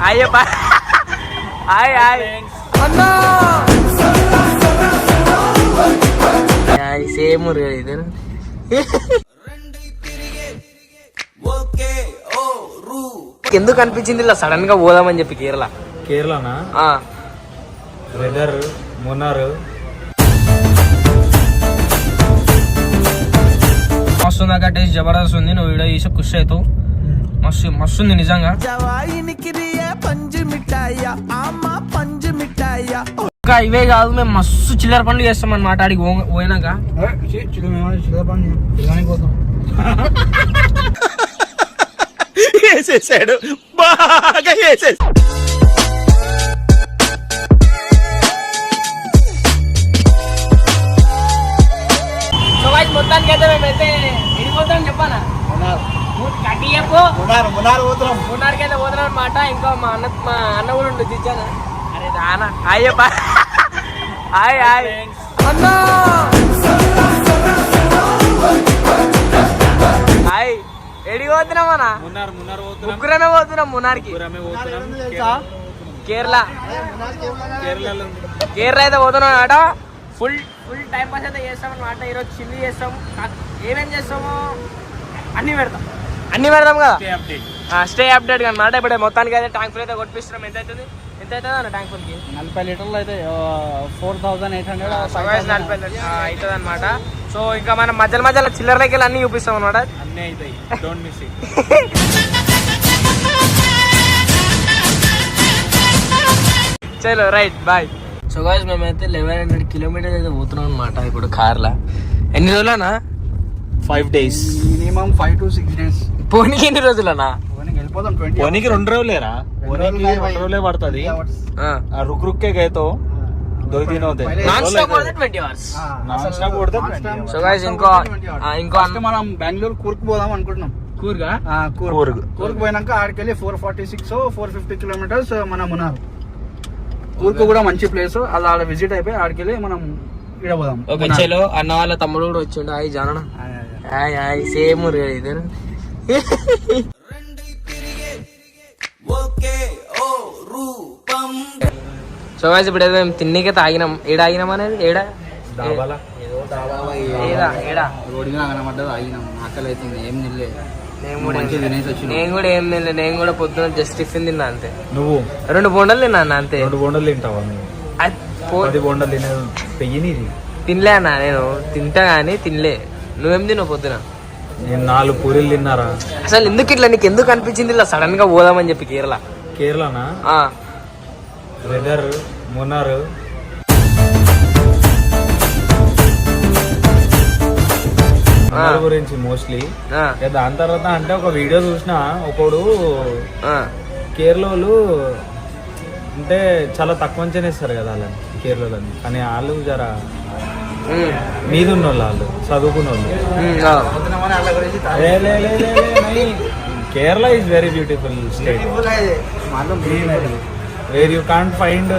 Hi hi hi. అన్నా. Same Muruga ఇది. ఎందుకు అనిపించింది ఇలా సడన్గా పోదామని చెప్పి కేరళ? కేరళనా? ఆ, వెదర్ మున్నారు మస్తు ఉంది అక్క టేస్ట్ జబర్దస్త్ ఉంది. నువ్వు వీడియో చేసి ఖుషి అవుతావు. మస్తు మస్తు ఉంది నిజంగా. ఇంకా ఇవే కాదు మేము మస్తు చిల్లర పనులు చేస్తాం అన్నమాట పో- పోయినాక. వేసేసాడు. బాగా వేసేసాడు మొత్తానికి అయితే మేమైతే వెళ్ళిపోతాం చెప్పానా? మూడున్నరకి అయితే పోతున్నాం. అనమాట ఇంకా మా అన్న మా అన్న కూడా ఉంటుంది ఇచ్చాను అరే రానా హాయ్ చెప్ప. Hi hi. అన్నా. హాయ్. ఎడికి పోతున్నాం అన్న? మున్నారు పోతున్నాం. ముగ్గురనే పోతున్నాం మునార్కి కేరళ. కేరళలో కేరళ అయితే పోతున్నాం అనమాట ఫుల్ ఫుల్ టైం పాస్ అయితే చేస్తాం అనమాట ఈరోజు చిల్లి చేస్తాం. ఏమేం చేస్తామో అన్నీ పెడతాం. అన్నీ పెడతాం కదా? అప్డేట్ స్టే అప్డేట్ అనమాట ఇప్పుడు మొత్తానికి అయితే ట్యాంక్ ఫుల్ అయితే కొట్టిస్తున్నాం ఎంత అవుతుంది? ఎంత అవుతుంది అన్న ట్యాంక్ ఫుల్కి నలభై లీటర్లు అయితే ఫోర్ థౌసండ్ ఎయిట్ హండ్రెడ్ అవుతుంది అనమాట సో ఇంకా మనం మధ్యలో మధ్యలో చిల్లరలకి వెళ్ళి అన్ని చూపిస్తాం అనమాట అన్నీ అవుతాయి డోంట్ మిస్ ఇట్ చలో రైట్ బాయ్. సో గాయస్ మేమైతే లెవెన్ హండ్రెడ్ కిలోమీటర్స్ అయితే పోతున్నాం అనమాట ఇప్పుడు కార్లా ఎన్ని రోజులనా five days minimum five to six days పోనీకి ఎన్ని రోజులనా వెళ్ళిపోతాం ట్వంటీ పోనీకి రెండు రోజులేరా పోనీకి రెండు రోజులే పడుతుంది ఆ రుక్ రుక్కే గైతో दो दिन होते నాన్ స్టాప్ కొడితే ట్వంటీ అవర్స్ నాన్ స్టాప్ కొడితే సో గాయస్ ఇంకో ఆ, ఇంకో ఫస్ట్ మనం బెంగళూరు కూర్కు పోదాం అనుకుంటున్నాం కూర్గా ఆ, కూర్గ్ కూర్గ్. కూర్గ్ పోయినాక ఆడికెళ్ళి four forty six four fifty kilometers మనం ఉన్నారు కూర్కు కూడా మంచి ప్లేస్ అలా ఆడ విజిట్ అయిపోయి ఆడికెళ్ళి మనం ఇక్కడ పోదాం ఓకే మున్నార్. చలో అన్న వాళ్ళ తమ్ముడు కూడా వచ్చిండు హాయ్ జాన హాయ్ హాయ్ సేమ్ మురుగా ఇది సో గాయస్ ఇప్పుడు ఏదో మేము తిన్నీకే తాగినాం. ఏడ ఆగినాం అనేది? ఏడ? నేను కూడా ఏం- తినలే. నేను కూడా పొద్దున జస్ట్ టిఫిన్ తిన్నా అంతే. నువ్వు? రెండు బొండలు తిన్నా అన్న అంతే. రెండు బొండలు తింటావా బొండలు తినలే అన్న నేను. తింటా కానీ తినలే. నువ్వేం తిన్నావు పొద్దున? నేను నాలుగు పూరీలు తిన్నారా? అసలు ఎందుకు ఇట్లా నీకు ఎందుకు అనిపించింది? ఇలా సడన్గా పోదామని చెప్పి కేరళ. కేరళనా? వెదర్ మున్నారు గురించి మోస్ట్లీ దాని తర్వాత అంటే ఒక వీడియో చూసిన ఒకడు. కేరళలు అంటే చాలా తక్కువ అంచనా ఇస్తారు కదా వాళ్ళని కేరళలని కానీ వాళ్ళు జర మీదున్న వాళ్ళు చదువుకున్న వాళ్ళు Kerala is very beautiful state where you can't find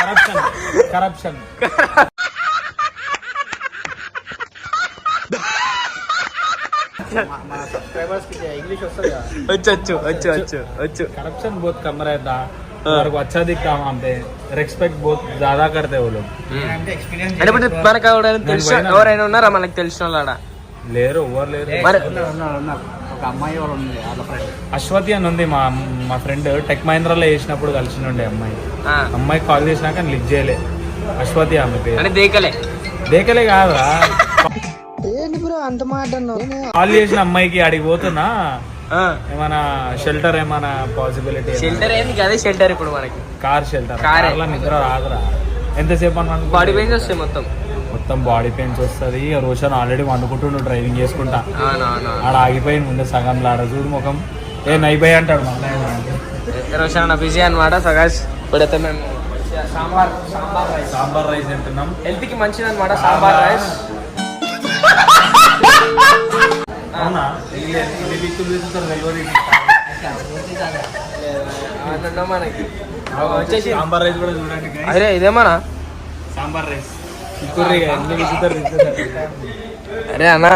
corruption corruption famous English వస్తుంది వచ్చు వచ్చు వచ్చు వచ్చు వచ్చు కరప్షన్ బోత్ కమరేదా रहता और वो अच्छा दिखता वहाँ पे रिस्पेक्ट बहुत ज्यादा करते वो लोग అంటే ఎక్స్పీరియన్స్ అంటే ఇప్పుడు మనకు ఎవరైనా తెలిసిన పోయినా. ఎవరైనా ఉన్నారా మనకు తెలిసిన వాళ్ళ లేరు ఎవరు లేరు మరి ఉన్నారు ఉన్నారు ఉన్నారు ఒక అమ్మాయి వాళ్ళు ఉంది వాళ్ళ ఫ్రెండ్ అశ్వతి అని ఉంది మా మా ఫ్రెండ్ టెక్ మహీంద్రాలో వేసినప్పుడు కలిసి ఉండే అమ్మాయి ఆ, అమ్మాయి కాల్ చేసినాక లిఫ్ట్ చేయలే అశ్వతి ఆమె పేరు అంటే దేకలే దేకలే కాదురా కాల్ చేసిన అమ్మాయికి అడిగి పోతున్నా ఏమైనా షెల్టర్ ఏమైనా పాసిబిలిటీ షెల్టర్ ఏంది? అదే షెల్టర్ ఇప్పుడు మనకి. కార్ షెల్టర్ కారే. కార్లో నిద్ర రాదురా. ఎంతసేపు అని? బాడీ పెయిన్స్ వస్తాయి మొత్తం. మొత్తం బాడీ పెయిన్స్ వస్తుంది. రోషన్ ఆల్రెడీ వండుకుంటుండు డ్రైవింగ్ చేసుకుంటా. ఆడ ఆగిపోయింది ముందే సగం ఆడ చూడు ముఖం. ఏ నైపోయి అంటాడు మళ్ళీ రోషన్ అన్న బిజీ అనమాట సగాష్. ఇప్పుడైతే మేము సాంబార్ సాంబార్ రైస్. సాంబార్ రైస్ తింటున్నాం. హెల్త్కి మంచిది అనమాట సాంబార్ రైస్. అవునా? మనకి సాంబార్ రైస్ కూడా చూడండి. అరే ఇదేమన్నా సాంబార్ రైస్. అరే అన్న.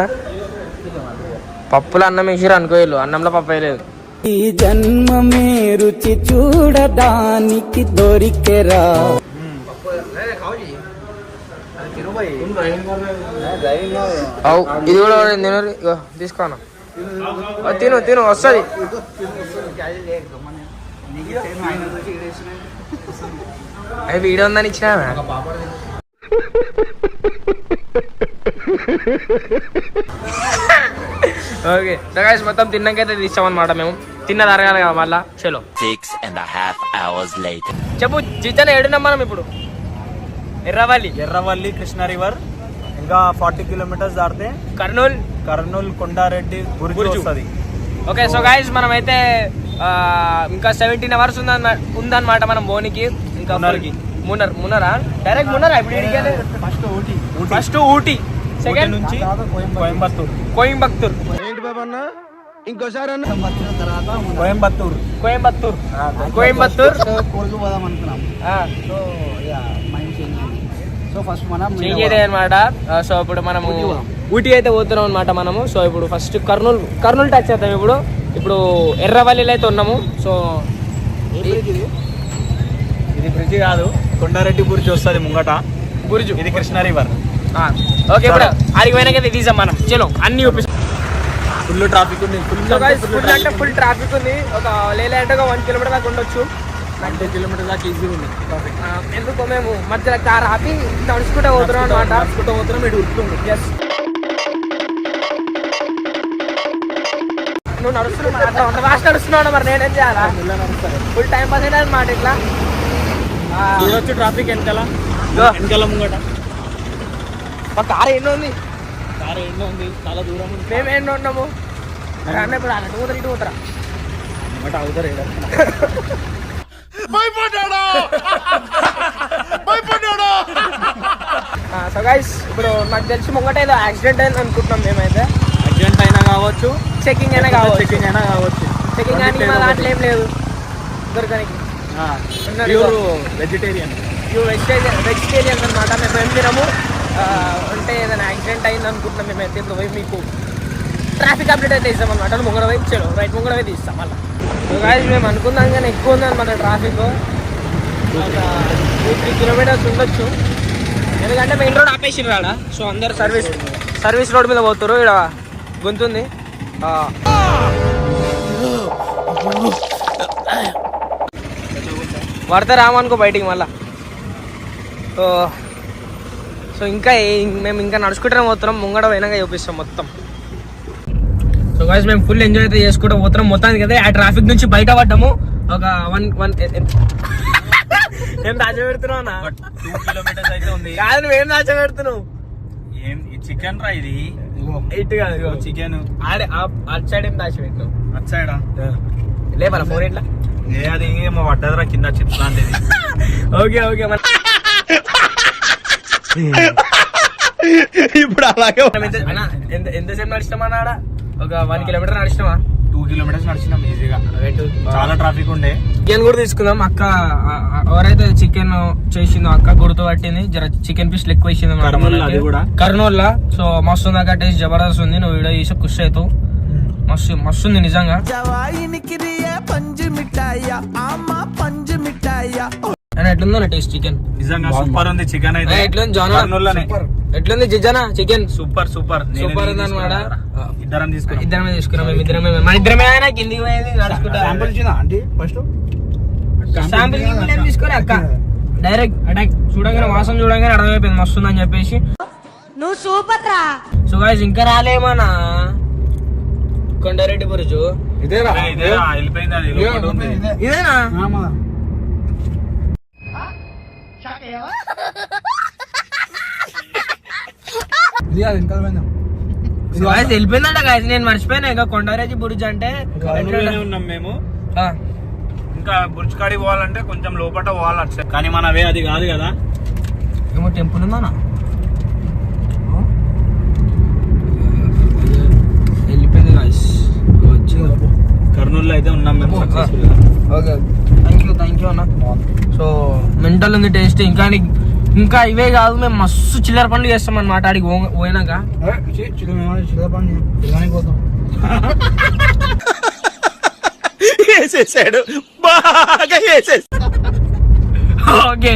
పప్పులో అన్నం వేసిరు అనుకోలేదు అన్నంలో పప్పు వేయలేదు. ఈ జన్మమే రుచి చూడడానికి దొరికెరా. అవు ఇది కూడా తిను ఇగో తీసుకోను? తిను తిను వస్తుంది. అవి వీడియో ఉందని ఇచ్చినా ఓకే సగాయస్ మొత్తం తిన్నాకైతే తీస్తామన్నమాట మేము. తిన్నది అరగాలి కదా మళ్ళా. చలో. Six and a half hours later. చెప్పు జితన ఏడున్నాం మనం ఇప్పుడు? ఎర్రవల్లి. ఎర్రవల్లి కృష్ణ రివర్. ఇంకా ఫార్టీ కిలోమీటర్స్ దాటితే కర్నూలు. కర్నూలు కొండారెడ్డి. వస్తుంది. ఓకే సో గాయస్ మనం అయితే ఇంకా సెవెంటీన్ అవర్స్ ఉందన్న ఉందన్నమాట మనం బోనికి. ఇంకా. మున్నర్ మున్నరా డైరెక్ట్ మున్నరా ఇప్పుడు first Ooty. First Ooty. Second నుంచి కోయంబత్తూర్. కోయంబత్తూర్. కోయంబత్తూర్. కోయంబత్తూర్. కోయంబత్తూర్. కోల్కు పోదాం అనుకున్నాం. ఆ, సో ఇక మైండ్ చేంజ్ అయింది సో ఫస్ట్ మనం చేంజ్ అయితే అనమాట సో ఇప్పుడు మనము ఊటీ అయితే పోతున్నాం అనమాట మనము. సో ఇప్పుడు ఫస్ట్ కర్నూలు కర్నూలు టచ్ అవుతాం ఇప్పుడు. ఇప్పుడు ఎర్రవల్లిలో అయితే ఉన్నాము. సో ఇది? బ్రిడ్జ్ కాదు. కొండారెడ్డి బుర్జు వస్తుంది ముంగట. బుర్జు ఇది కృష్ణ రివర్ ఆ, ఓకే ఇప్పుడు ఆడికి పోయినాకైతే తీసాం మనం. చలో అన్ని చూపిస్తాం ఫుల్ ట్రాఫిక్ ఉంది. ఫుల్ అంటే ఫుల్ ట్రాఫిక్ ఉంది. ఒక లేలే అంటే ఒక వన్ కిలోమీటర్ దాకా ఉండొచ్చు. టూ కిలోమీటర్ దాకా ఈజీ ఉంది. ట్రాఫిక్ ఎందుకో మేము మధ్యలో కార్ ఆపి నడుచుకుంటూ పోతున్నాం అనమాట నడుచుకుంటూ పోతున్నాం. ఇటు ఉరుకుతుంది ఎస్ నువ్వు నడుస్తున్నావు మరి అట్లా ఫాస్ట్ నడుస్తున్నావు మరి నేనేం చేయాలా? ఫుల్ టైం పాస్ అయినా అనమాట ఇట్లా? చూడొచ్చు ట్రాఫిక్ వెనకాల. వెనకాల ముంగట. మా కార్ ఎన్నో ఉంది? కారు ఎన్నో ఉంది. చాలా దూరం ఉంది. మేము ఎన్నో ఉన్నాము? అన్న ఇప్పుడు అన్నట్టు పోతారు ఇటు పోతారా? ముంగట అవుతారు ఏడ సో గైస్ ఇప్పుడు నాకు తెలిసి ముంగట ఏదో యాక్సిడెంట్ అయింది అనుకుంటున్నాం మేమైతే. అర్జెంట్ అయినా కావచ్చు. చెకింగ్ అయినా కావచ్చు. చెకింగ్ అయినా కావచ్చు. చెకింగ్ కానీ మా దాంట్లో ఏం లేదు. ప్యూర్ వెజిటేరియన్ వెజిటేరియన్ వెజిటేరియన్స్ అనమాట మేము ఏం తినము. ఆ, అంటే ఏదైనా యాక్సిడెంట్ అయింది అనుకుంటున్నాం మేమైతే. ఇప్పుడు పోయి మీకు ట్రాఫిక్ అప్డేట్ అయితే ఇస్తాం అనమాట ముంగడ వైపు రైట్ ముంగడ వైపు ఇస్తాం మళ్ళీ. మేము అనుకున్నాం కానీ ఎక్కువ ఉంది అనమాట ట్రాఫిక్ టూ త్రీ కిలోమీటర్స్ ఉండొచ్చు. ఎందుకంటే మెయిన్ రోడ్ ఆపేసి ఆడ. సో అందరు సర్వీస్ సర్వీస్ రోడ్ మీద పోతారు ఇక్కడ గుంతుంది. ఆ, పడితే రామనుకో బయటికి మళ్ళా. సో సో ఇంకా మేము ఇంకా నడుచుకుంటూనే పోతున్నాం. ముంగడ పోయినాక చూపిస్తాం మొత్తం. సో గాయస్ మేము ఫుల్ ఎంజాయ్ అయితే చేసుకుంటూ పోతున్నాం. మొత్తానికి అయితే ఆ ట్రాఫిక్ నుంచి బయట పడ్డాము. ఒక వన్ వన్ ఏం దాచబెడుతున్నావు అన్న? టూ కిలోమీటర్స్ అయితే ఉంది. కాదు నువ్వేం దాచబెడుతున్నావు ఏం చికెన్ రా ఇది? ఇటు కాదు. చికెన్ ఆడే ఆ- అటు సైడ్ ఏం దాచిపెట్టినావు? అటు సైడా లేపరా ఫోన్ ఇట్లా? ఏ అది ఏమో పడ్డదిరా కింద చిప్స్ లాంటిది. ఓకే ఓకే మన ఇప్పుడు అలాగే ఎంత ఎంతసేపు నడిచినామా ఆడ? ఒక వన్ కిలోమీటర్ నడిచినామా? టూ కిలోమీటర్స్ నడిచినాం ఈజీగా చాలా ట్రాఫిక్ ఉండే. చికెన్ కూడా తీసుకుందాం. అక్క ఎవరైతే చికెన్ చేసిందో అక్క గుర్తు పట్టింది. జర చికెన్ పీస్ ఎక్కువ ఇచ్చింది కర్నూలు సో మస్తు ఉంది అక్క టేస్ట్ జబర్దస్త్ ఉంది. నువ్వు వీడియో చేసి ఖుషి అవుతావు. మస్తు మస్తు ఉంది నిజంగా. ఎట్లుందో నా టేస్ట్ చికెన్ నిజంగా సూపర్ ఉంది చికెన్ అయితే. ఎట్లుంది జానా ఎట్లుంది జిజానా చికెన్ సూపర్ సూపర్ సూపర్ ఉంది అనమాట. ఇద్దరం తీసుకున్నాం. ఇద్దరమే తీసుకున్నాం మేము ఇద్దరమే మన ఇద్దరమే అయినా కిందికి పోయేది నడుచుకుంటా శాంపుల్ ఇచ్చిందా ఆంటీ ఫస్ట్ శాంపిల్ ఏం తీసుకోలే అక్క. డైరెక్ట్ అటాక్ చూడగానే వాసన చూడగానే అర్థమైపోయింది. మస్తు ఉందని చెప్పేసి. నువ్వు సూపర్ రా. సో గాయస్ ఇంకా రాలేమనా కొండారెడ్డి బురుజు ఇదేరా ఏ, ఇదే? రా, వెళ్ళిపోయింది అది లోపల ఉంది. ఇదేనా? ఇది అది ఇంకా గాయస్ వెళ్ళిపోయిందంట గాయస్ నేను మర్చిపోయినా. ఇంకా కొండారెడ్డి బురుజు అంటే ఉన్నాం మేము. ఇంకా బుర్జ్కాడి పోవాలంటే కొంచెం లోపల పోవాలి అట్లా. కానీ మన వే అది కాదు కదా. ఏమో టెంపుల్ ఉందా వెళ్ళిపోయింది గాయస్ వచ్చింది. కర్నూలులో అయితే ఉన్నాం మేము. Okay. Thank you thank you అన్న. సో మెంటల్ ఉంది టేస్ట్ ఇంకా ఇంకా ఇవే కాదు మేము మస్తు చిల్లర పనులు చేస్తాం అన్నమాట. ఆడికి పోయినాక. వేసేసాడు. బాగా ఓకే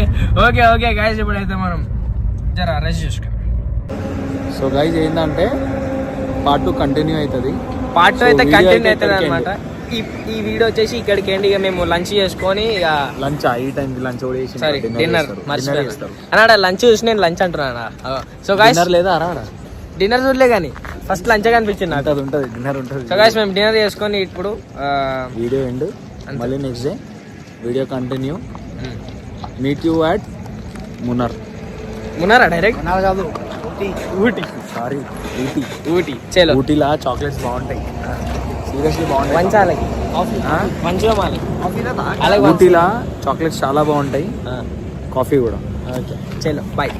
ఓకే ఓకే గాయస్ ఇప్పుడైతే మనం జర రెస్ట్ చేసుకో సో గైజ్ ఏంటంటే పార్ట్ టూ కంటిన్యూ అవుతుంది. పార్ట్ So, అయితే కంటిన్యూ అవుతుంది అనమాట ఈ ఈ వీడియో వచ్చేసి ఇక్కడికి ఏంటి? ఇక మేము లంచ్ చేసుకొని ఇక లంచ్? ఈ టైంకి లంచ్ సారీ డిన్నర్. మర్చిపోయాను. అన్నాడా లంచ్ చూసి నేను లంచ్ అంటున్నాను? సో గాయస్ డిన్నర్ లేదా అరా డిన్నర్ చూడలే కానీ ఫస్ట్ లంచ్ కనిపించింది నాకు. ఉంటుంది ఉంటుంది డిన్నర్ ఉంటుంది. సో గాయస్ మేము డిన్నర్ చేసుకొని ఇప్పుడు వీడియో ఎండ్. మళ్ళీ next day video continue meet you at Munnar ఉన్నారా డైరెక్ట్ మునార్ కాదు ఊటీ. సారీ ఊటీ. ఊటీ. చలో. ఊటీలా చాక్లెట్స్ బాగుంటాయి. సీరియస్లీ బాగుంటాయి. మంచాలకి ఆ? మంచిగా మాలి అలాగే ఊటీలా చాక్లెట్స్ చాలా బాగుంటాయి. కాఫీ కూడా. ఓకే. చలో బాయ్.